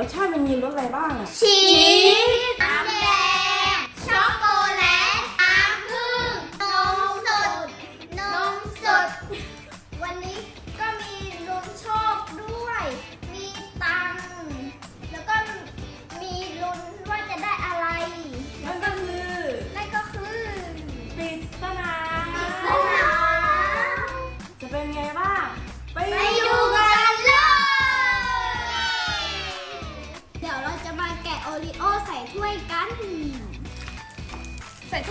รสชาติมันมีรสอะไรบ้างอะ ชี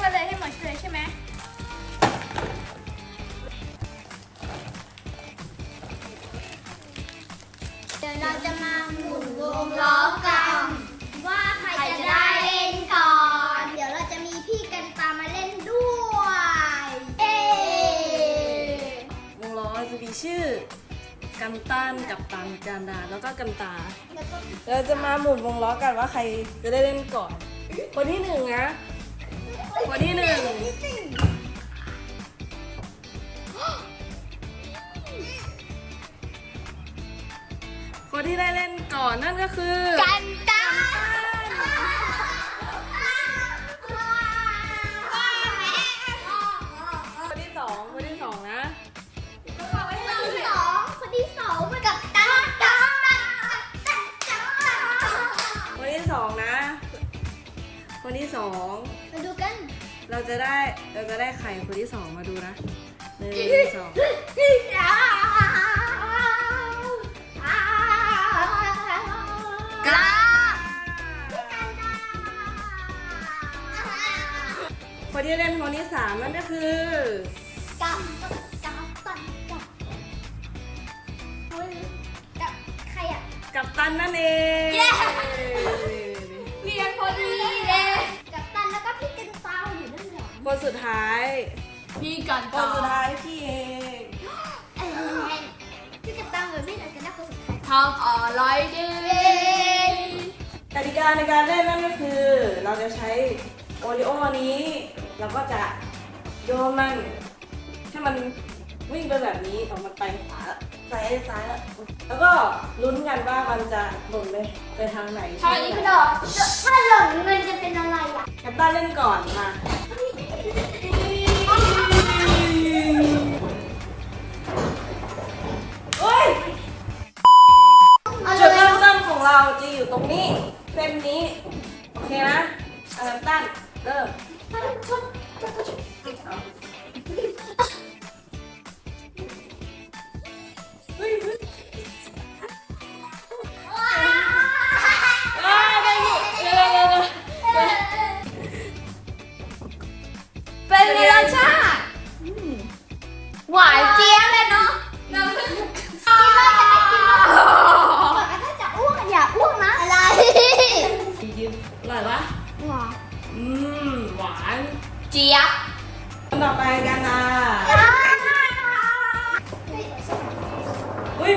ใส่ถ้วยเลยให้หมดเลยใช่ไหมเดี๋ยวเราจะมาหมุนวงล้อกันว่าใครจะได้เล่นก่อน เดี๋ยวเราจะมีพี่กันตามมาเล่นด้วยเอ๊วงล้อจะมีชื่อกันตันกับตันกันดาแล้วก็กันตา แล้วก็เราจะมาหมุนวงล้อกันว่าใครจะได้เล่นก่อน คนที่หนึ่งนะ คนที่หนึ่งคนที่ได้เล่นก่อนนั่นก็คือ กัน จะได้เราจะได้ใครคนที่สองมาดูนะหนึ่งสองกล้าคนที่เล่นคนที่สามนั่นก็คือกับกับกับกับกับใครอะ กับตันนั่นเอง คนสุดท้าย พี่กันคต่อนสุดท้ายพี่เองเอ้ยพี่กันตาวเหมือนพี่อาจจะได้คนสุดท้ายทำอะไรดี กติกาในการเล่นนั่นก็คือ เราจะใช้โอริโอนี้เราก็จะโยนมันให้มันวิ่งไปแบบนี้ออกมันไปขวาซ้ายซ้ายแล้วแล้วก็ลุ้นกันว่ามันจะหล่นไปไปทางไหนทำอันนี้ไหก็มได้ถ้าหล่นเงินจะเป็นอะไรอะ กับตันเล่นก่อนมา เ Thank you. หวานอืมหวานเจี๊ยบอันต่อไปกันนะอุ้ย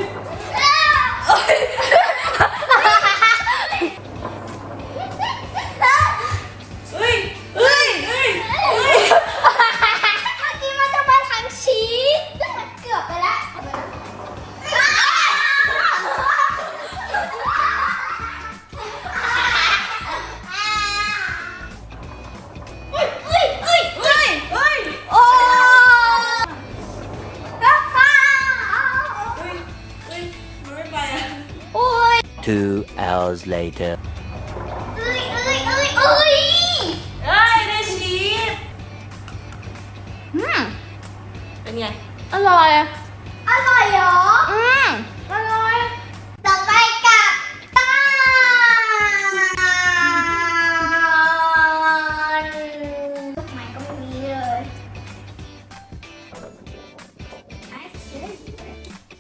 Two hours later. เอ้ยเอ้ยเอ้ยเอ้ยเฮ้ยได้ชีสอืมเป็นไง อร่อยอะอร่อยเหรอ อืมอร่อยต่อไปกับตาลลูกไม้ก็ไม่มีเลยไอ้เสีย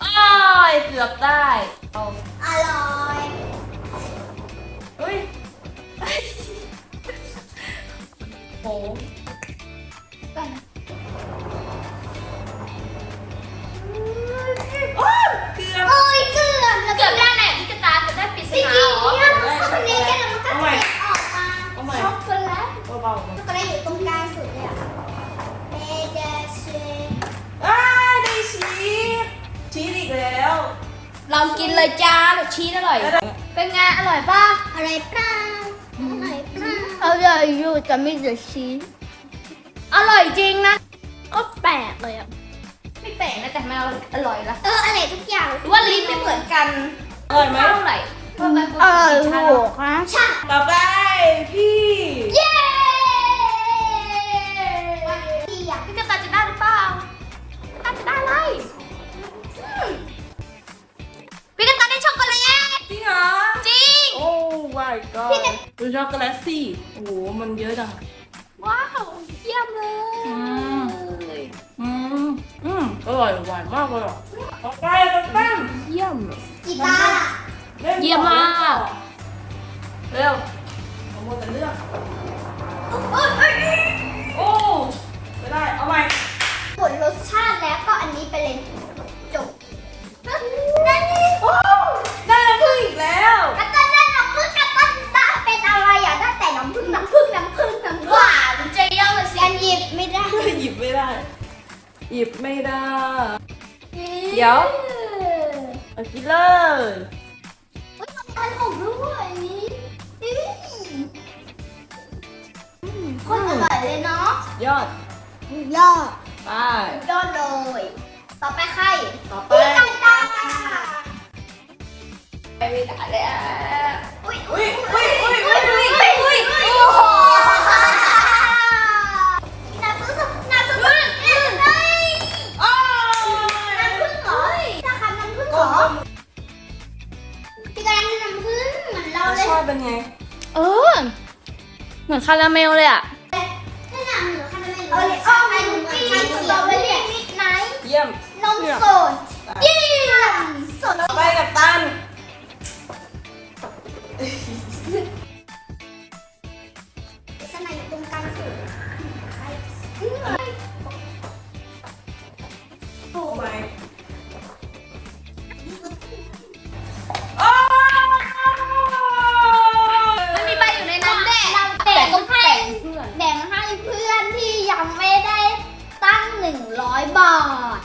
อ้ายเกือบได้ นเลยจ้าแบบชีสอร่อย เป็นไงอร่อยป่ะอะไรเปล่าอะไรเปล่าอร่อยอยู่แต่ไม่เดือชีสอร่อยจริงนะ ก็แปลกเลยอะ ไม่แปลกนะแต่ทำไมเราอร่อยล่ะเอออะไรทุกอย่างหรือว่าลิ้นไม่เหมือนกันอร่อยไหมเท่าไหร่เท่ากันเออถูกนะใช่ต่อไปพี่ อ้โหมันเยอะจัง ว้าว เยี่ยมเลยอืม อืม อืม อร่อยหวานมากเลยอะต่อไปกันบ้างเยี่ยม กีตาร์ล่นเยี่ยมมาก เร็วเอาหมดแต่เลือกเอ้ยเอ้ยเอ้ยโอ้ไม่ได้ เอาใหม่ หมดรสชาติแล้วก็อันนี้ไปเลย ดี๋ยวเอากินเลยเฮ้ยมันหอมด้วยนี่คนอร่อยเลยเนาะยอดยอดไปยอดเลย ต่อไปใครต่อไปพี่กันตาไปไม่ได้เลยอะอุ้ยอุ้ยอุ้ยอุ้ยอุ้ยอุ้ยอุ้ย เหมือนคาราเมลเลยอะนี่น่ะเหมือนคาราเมลโอเลอ้อไอลูกี้สตรอเบอรี่มิดไนท์เยี่ยม นมสดเยี่ยมสดไปกับตัน 100 บาท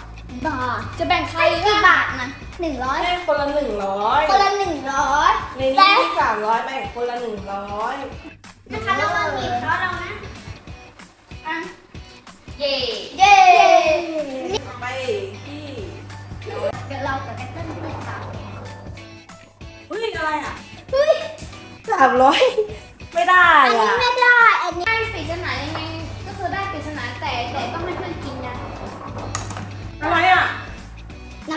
บาทจะแบ่งใครไม่กี่บาทนะ100 แม่งคนละหนึ่งร้อยคนละใน100นี้แต่มีสามร้อยแบ่งคนละหนึ่งร้อยนะคะเรามาหยิบเราะเรานะอะเย่เย้นี่ไปที่เดี๋ยวเรากับแอปเปิ้นเปิดตาเฮ้ยอะไรอะเฮ้ยสามร้อยไม่ได้อันนี้ไม่ได้ อันนี้ได้ปริศนายังไงก็คือได้ปริศนาแต่แต่ต้องม่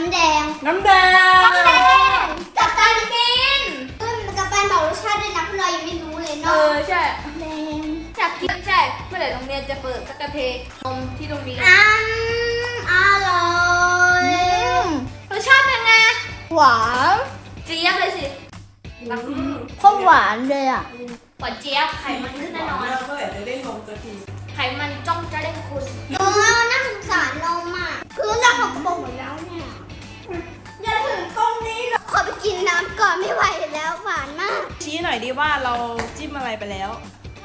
ำแดงน้ำแดงน้ำแดงจับการกินเฮ้ยมันกับแปนบอกรสชาติด้วยนะพวกเรายังไม่รู้เลยเอเนาะอใช่แดงอยากกินใช่ เมื่อไหร่โรงเรียนจะเปิดสักกะเทนมที่โรงเรียนอืมอร่อยรสชาติเป็นไงหวานเจี๊ยบเลยสิอืมโคตรหวานเลยอะ หวานเจี๊ยบไขมันขึ้นแน่นอน เราเมื่อไหร่จะได้นมสักทีไขมันจ้องจะเล่นคุณ หน่อยดิว่าเราจิ้มอะไรไปแล้ว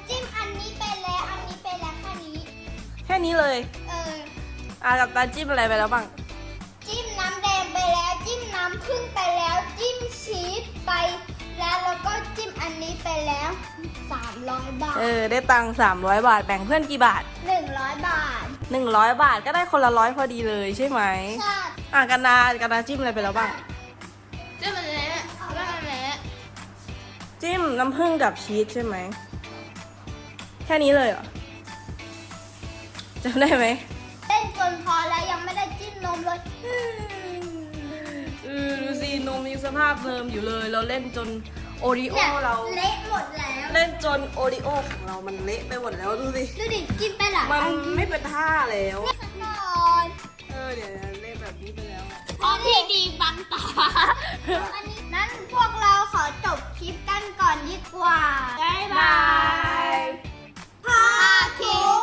จิ้มอันนี้ไปแล้ว อันนี้ไปแล้วแค่นี้ แค่นี้เลย เอออะกับตาจิ้มอะไรไปแล้วบ้าง จิ้มน้ำแดงไปแล้ว จิ้มน้ำผึ้งไปแล้ว จิ้มชีสไปแล้วแล้วก็จิ้มอันนี้ไปแล้ว300บาทเออ ได้ตังค์สามร้อยบาท แบ่งเพื่อนกี่บาท100บาทหนึ่งร้อยบาทก็ได้คนละร้อยพอดีเลยใช่ไหมชาติอะกันนากันนาจิ้มอะไรไปแล้วบ้าง จิ้มน้ำผึ้งกับชีสใช่ไหม แค่นี้เลยเหรอจำได้ไหมเล่นจนพอแล้วยังไม่ได้จิ้มนมเลยอืมเออดูสินมยังสภาพเดิมอยู่เลย เราเล่นจนโอริโอเนี่ยเรา เละหมดแล้วเล่นจนโอริโอของเรามันเละไปหมดแล้วดูสิ ดูดิกินไปหลายมันอันไม่เป็นท่าแล้วเนี่ยสักหน่อย เออเดี๋ยวเล่น นี้ไปแล้วอะ ออกที่ดีบังตา อันนี้นั้นพวกเราขอจบคลิปกันก่อนดีกว่า บ๊ายบายพาคิง